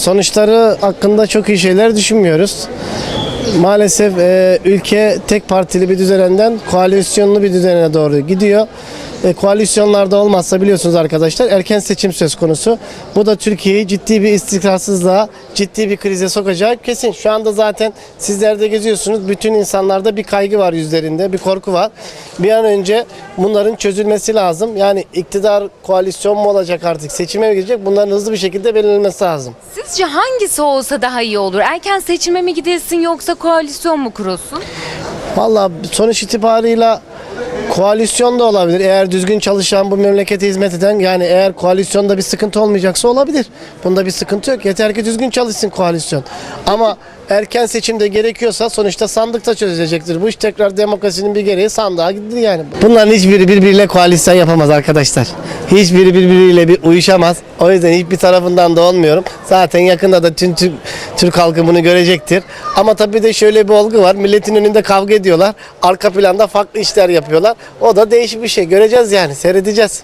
Sonuçları hakkında çok iyi şeyler düşünmüyoruz. Maalesef e, ülke tek partili bir düzeninden koalisyonlu bir düzene doğru gidiyor. E, koalisyonlarda olmazsa biliyorsunuz arkadaşlar erken seçim söz konusu. Bu da Türkiye'yi ciddi bir istikrarsızlığa, ciddi bir krize sokacağı kesin. Şu anda zaten sizler de geziyorsunuz. Bütün insanlarda bir kaygı var yüzlerinde, bir korku var. Bir an önce bunların çözülmesi lazım. Yani iktidar koalisyon mu olacak artık, seçime mi gidecek? Bunların hızlı bir şekilde belirlenmesi lazım. Sizce hangisi olsa daha iyi olur? Erken seçime mi gidilsin yoksa koalisyon mu kurulsun? Valla sonuç itibarıyla koalisyon da olabilir. Eğer düzgün çalışan bu memlekete hizmet eden yani eğer koalisyonda bir sıkıntı olmayacaksa olabilir. Bunda bir sıkıntı yok. Yeter ki düzgün çalışsın koalisyon. Ama erken seçimde gerekiyorsa sonuçta sandıkta çözülecektir. Bu iş tekrar demokrasinin bir gereği sandığa gidilir yani. Bunların hiçbiri birbiriyle koalisyon yapamaz arkadaşlar. Hiçbiri birbiriyle bir uyuşamaz. O yüzden hiçbir tarafından da olmuyorum. Zaten yakında da tüm Türk, Türk halkı bunu görecektir. Ama tabii de şöyle bir olgu var. Milletin önünde kavga ediyorlar. Arka planda farklı işler yapıyorlar. O da değişik bir şey. Göreceğiz yani. Seyredeceğiz.